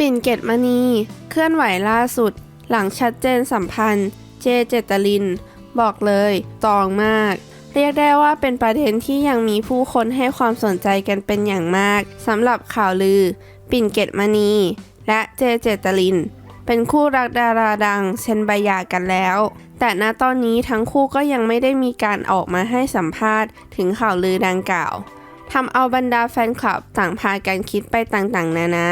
ปิ่นเกตมณี เคลื่อนไหวล่าสุด หลังชัดเจนสัมพันธ์ เจเจตลิน บอกเลยตองมาก เรียกได้ว่าเป็นประเด็นที่ยังมีผู้คนให้ความสนใจกันเป็นอย่างมากสำหรับข่าวลือ ปิ่นเกตมณี และเจเจตลิน เป็นคู่รักดาราดังเซ็นใบยากันแล้ว แต่ณตอนนี้ทั้งคู่ก็ยังไม่ได้มีการออกมาให้สัมภาษณ์ถึงข่าวลือดังกล่าวทำเอาบรรดาแฟนคลับต่างพากันคิดไปต่างๆ นานา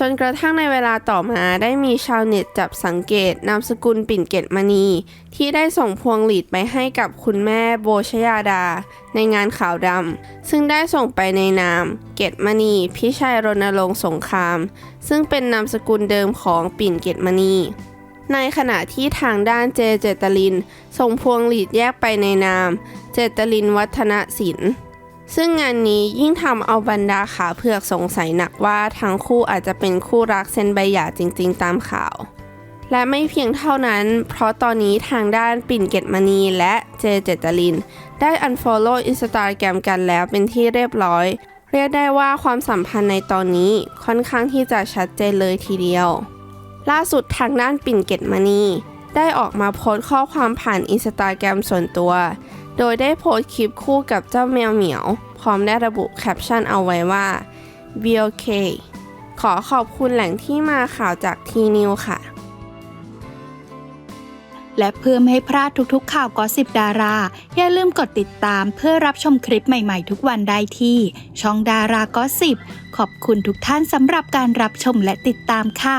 จนกระทั่งในเวลาต่อมาได้มีชาวเน็ตจับสังเกตนามสกุลปิ่นเกตมณี ที่ได้ส่งพวงหลีดไปให้กับคุณแม่โบชยาดา ในงานขาวดำซึ่งได้ส่งไปในนาม เกตมณี พิชัยรณรงค์สงคราม ซึ่งเป็นนามสกุลเดิมของปิ่นเกตมณีในขณะที่ทางด้านเจเจตลิน ส่งพวงหลีดแยกไปในนาม เจตลินวัฒนศิลป์ ซึ่งงานนี้ยิ่งทำเอาบรรดาขาเผือกสงสัยหนักว่าทั้งคู่อาจจะเป็นคู่รักเซ็นใบหย่าจริง ๆ ตามข่าว และไม่เพียงเท่านั้น เพราะตอนนี้ทางด้านปิ่นเกตมณีและเจเจตลิน ได้ unfollow Instagram กันแล้วเป็นที่เรียบร้อย เรียกได้ว่าความสัมพันธ์ในตอนนี้ค่อนข้างที่จะชัดเจนเลยทีเดียว ล่าสุดทางด้านปิ่นเกตมณีได้ออกมาโพสต์ข้อความผ่านอินสตาแกรมส่วนตัว โดยได้โพสต์คลิปคู่กับเจ้าแมวเหมียว พร้อมได้ระบุแคปชั่นเอาไว้ว่า BOK ขอขอบคุณแหล่งที่มาข่าวจากทีนิวค่ะ และเพื่อไม่ให้พลาดทุกๆข่าวกอสิบดารา อย่าลืมกดติดตามเพื่อรับชมคลิปใหม่ๆทุกวันได้ที่ ช่องดารากอสิบขอบคุณทุกท่านสำหรับการรับชมและติดตามค่ะ